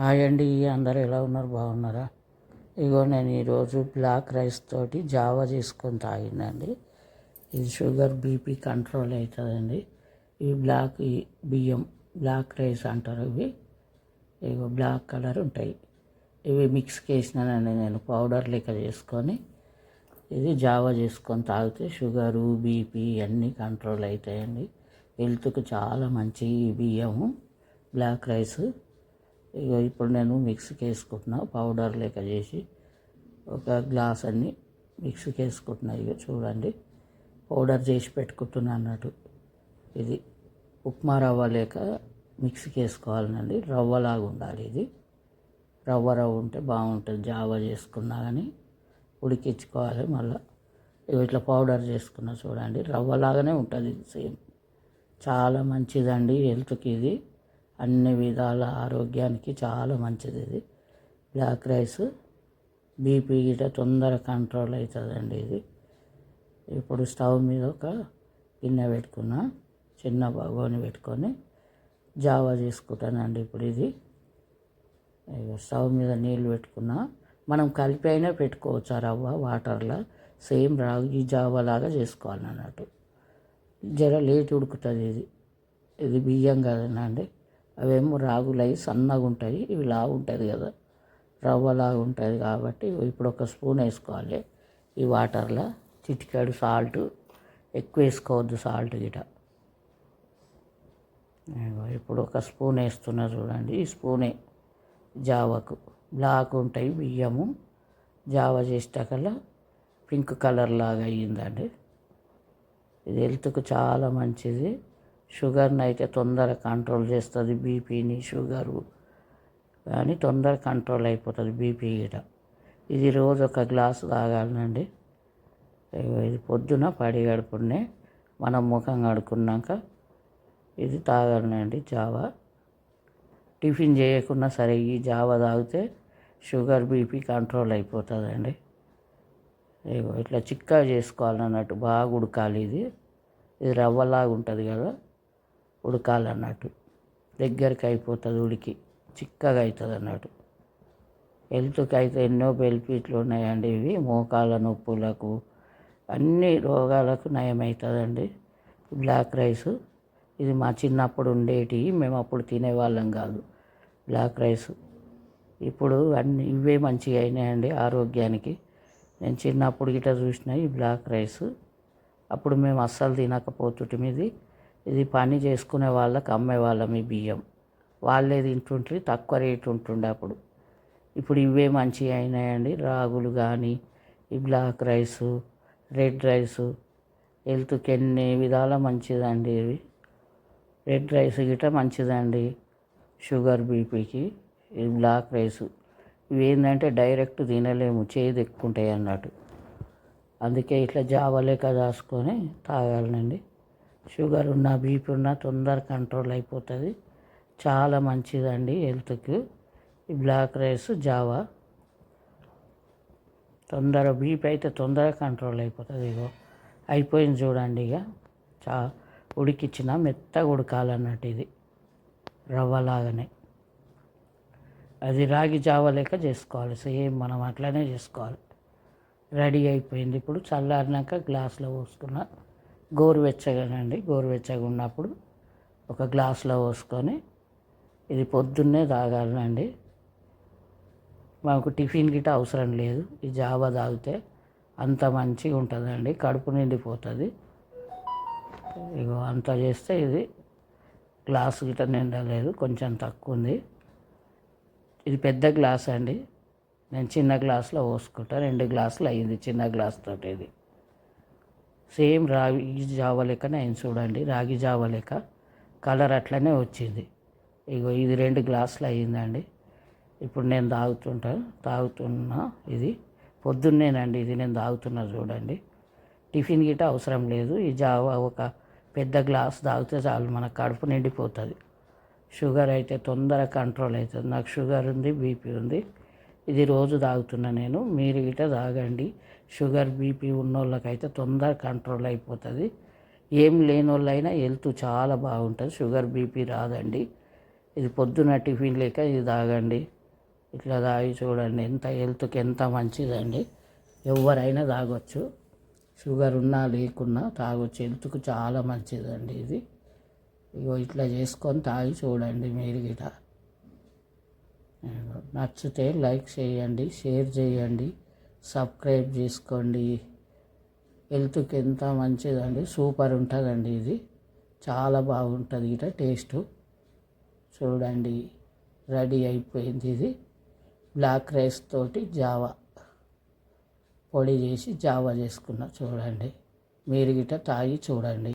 Hi అండి అందరూ ఎలా ఉన్నారు? బాగున్నారా? ఇగో నేను ఈరోజు బ్లాక్ రైస్ తోటి జావా చేసుకొని తాగిందండి. ఇది షుగర్ బీపీ కంట్రోల్ అవుతుందండి. ఇవి బ్లాక్ బియ్యం బ్లాక్ రైస్ అంటారు ఇవి. ఇగో బ్లాక్ కలర్ ఉంటాయి. ఇవి మిక్స్ చేసినానండి నేను పౌడర్ లెక్క చేసుకొని. ఇది జావా చేసుకొని తాగితే షుగరు బీపీ అన్నీ కంట్రోల్ అవుతాయండి. హెల్త్కు చాలా మంచి బియ్యము బ్లాక్ రైస్. ఇక ఇప్పుడు నేను మిక్సీకి వేసుకుంటున్నా పౌడర్ లెక్క చేసి ఒక గ్లాస్ అన్ని మిక్సీకి వేసుకుంటున్నా ఇక చూడండి. పౌడర్ చేసి పెట్టుకుంటున్నా అన్నట్టు. ఇది ఉప్మా రవ్వ లేక మిక్సీకి వేసుకోవాలండి రవ్వలాగా ఉండాలి ఇది. రవ్వ రవ్వ ఉంటే బాగుంటుంది. జావా చేసుకున్నా కానీ ఉడికించుకోవాలి మళ్ళీ. ఇట్లా పౌడర్ చేసుకున్నా చూడండి. రవ్వలాగానే ఉంటుంది సేమ్. చాలా మంచిదండి హెల్త్కి ఇది. అన్ని విధాల ఆరోగ్యానికి చాలా మంచిది ఇది. బ్లాక్ రైస్ బీపీ గిట తొందర కంట్రోల్ అవుతుందండి ఇది. ఇప్పుడు స్టవ్ మీద ఒక గిన్నె పెట్టుకున్న చిన్న బగోని పెట్టుకొని జావా చేసుకుంటానండి ఇప్పుడు ఇది. స్టవ్ మీద నీళ్ళు పెట్టుకున్నా మనం కలిపి అయినా పెట్టుకోవచ్చు రవ్వ వాటర్లో సేమ్ రాగి జావా లాగా చేసుకోవాలి అన్నట్టు జర లేట్ ఉడుకుతుంది ఇది. ఇది బియ్యం కదనండి అవేమో రాగులు అవి సన్నగా ఉంటాయి. ఇవి లావు ఉంటుంది కదా. రవ్వలాగా ఉంటుంది కాబట్టి ఇప్పుడు ఒక స్పూన్ వేసుకోవాలి. ఈ వాటర్లో చిటికాడు సాల్ట్ ఎక్కువ వేసుకోవద్దు సాల్ట్ గిట. ఇప్పుడు ఒక స్పూన్ వేస్తున్నా చూడండి. ఈ స్పూనే జావకు. బ్లాక్ ఉంటాయి బియ్యము. జావ చేసేటకల్లా పింక్ కలర్ లాగా అయ్యిందండి. ఇది హెల్త్కు చాలా మంచిది. షుగర్ని అయితే తొందర కంట్రోల్ చేస్తుంది బీపీని షుగరు. కానీ తొందర కంట్రోల్ అయిపోతుంది బీపీ గిట. ఇది రోజు ఒక గ్లాసు తాగాలండి. ఇది పొద్దున పడి గడుపునే మనం ముఖం కడుక్కున్నాక ఇది తాగాలండి జావా. టిఫిన్ చేయకున్నా సరే ఈ జావా తాగితే షుగర్ బీపీ కంట్రోల్ అయిపోతుందండి. ఇగో ఇట్లా చిక్కగా చేసుకోవాలన్నట్టు బాగా ఉడకాలి ఇది. ఇది రవ్వలాగా ఉంటుంది కదా. ఉడకాలన్నట్టు. దగ్గరికి అయిపోతుంది ఉడికి చిక్కగా అవుతుంది అన్నట్టు హెల్త్కి అయితే ఎన్నో బెనిఫిట్లు ఉన్నాయండి ఇవి. మోకాల నొప్పులకు అన్ని రోగాలకు నయమవుతుందండి బ్లాక్ రైస్ ఇది మా చిన్నప్పుడు ఉండేటివి మేము అప్పుడు తినేవాళ్ళం కాదు. Black rice. ఇప్పుడు అన్ని ఇవే మంచిగా అయినాయండి ఆరోగ్యానికి. నేను చిన్నప్పుడు గిట్ట చూసిన ఈ బ్లాక్ రైస్. అప్పుడు మేము అస్సలు తినకపోతుంటే ఇది పని చేసుకునే వాళ్ళకి అమ్మేవాళ్ళం ఈ బియ్యం. వాళ్ళే తింటుంటే తక్కువ రేటు ఉంటుండే అప్పుడు. ఇప్పుడు ఇవే మంచిగా అయినాయండి. రాగులు కానీ ఈ బ్లాక్ రైసు రెడ్ రైసు హెల్త్కి ఎన్ని విధాల మంచిదండి ఇవి. రెడ్ రైస్ గిట్ట మంచిదండి. షుగర్ బీపీకి ఈ బ్లాక్ రైస్. ఇవి ఏంటంటే డైరెక్ట్ తినలేము చేదు ఎక్కువ ఉంటాయి అన్నట్టు. అందుకే ఇట్లా జావలేక దాచుకొని తాగాలండి షుగర్ ఉన్న బీపీ ఉన్న తొందర కంట్రోల్ అయిపోతుంది. చాలా మంచిదండి హెల్త్కి. ఈ బ్లాక్ రైస్ జావా. తొందర బీపీ అయితే తొందరగా కంట్రోల్ అయిపోతుంది ఇగో. అయిపోయింది చూడండి ఇక చా ఉడికిచ్చిన మెత్తగా ఉడకాలన్నట్టు ఇది. రవ్వలాగానే. అది రాగి జావ లేక చేసుకోవాలి. సేమ్ మనం అట్లనే చేసుకోవాలి. రెడీ అయిపోయింది. ఇప్పుడు చల్లారినాక గ్లాస్లో పోసుకున్న గోరువెచ్చగానండి. గోరువెచ్చగా ఉన్నప్పుడు ఒక గ్లాస్లో పోసుకొని ఇది పొద్దున్నే తాగాలండి. మాకు టిఫిన్ గిట్ట అవసరం లేదు. ఈ జావా తాగితే అంత మంచిగా ఉంటుందండి. కడుపు నిండిపోతుంది. ఇగో అంత చేస్తే ఇది గ్లాస్ గిట్ట నిండలేదు. కొంచెం తక్కువ ఉంది. ఇది పెద్ద గ్లాస్ అండి నేను చిన్న గ్లాస్లో పోసుకుంటా. రెండు గ్లాసులు అయ్యింది చిన్న గ్లాస్ తోటి ఇది. సేమ్ రాగి జావ లెక్కనే అయింది చూడండి రాగి జావ లెక్క. కలర్ అట్లనే వచ్చింది. ఇగో ఇది రెండు గ్లాసులు అయ్యిందండి. ఇప్పుడు నేను తాగుతుంటాను తాగుతున్నా ఇది. పొద్దున్నేనండి ఇది నేను తాగుతున్నా చూడండి. టిఫిన్ గిట్ట అవసరం లేదు. ఈ జావ ఒక పెద్ద గ్లాస్ తాగితే చాలు మన కడుపు నిండిపోతుంది. షుగర్ అయితే తొందరగా కంట్రోల్ అవుతుంది నాకు షుగర్ ఉంది బీపీ ఉంది. ఇది రోజు తాగుతున్నా నేను. మీరు గిట్ట తాగండి. షుగర్ బీపీ ఉన్న వాళ్ళకైతే తొందర కంట్రోల్ అయిపోతుంది. ఏం లేని వాళ్ళైనా హెల్త్ చాలా బాగుంటుంది. షుగర్ బీపీ రాదండి. ఇది పొద్దున టిఫిన్ లేక ఇది తాగండి. ఇట్లా తాగి చూడండి. ఎంత హెల్త్కి ఎంత మంచిదండి. ఎవరైనా తాగొచ్చు. షుగర్ ఉన్నా లేకున్నా తాగొచ్చు. హెల్త్కు చాలా మంచిదండి ఇది. ఇగో ఇట్లా చేసుకొని తాగి చూడండి మీరు గిట. నచ్చితే లైక్ చేయండి షేర్ చేయండి సబ్స్క్రైబ్ చేసుకోండి. హెల్త్కి ఎంత మంచిదండి సూపర్ ఉంటుందండి ఇది. చాలా బాగుంటుంది ఇట టేస్ట్. చూడండి రెడీ అయిపోయింది ఇది. బ్లాక్ రైస్ తోటి జావా. పొడి చేసి జావా చేసుకున్నా చూడండి. మీరు గిట తాగి చూడండి.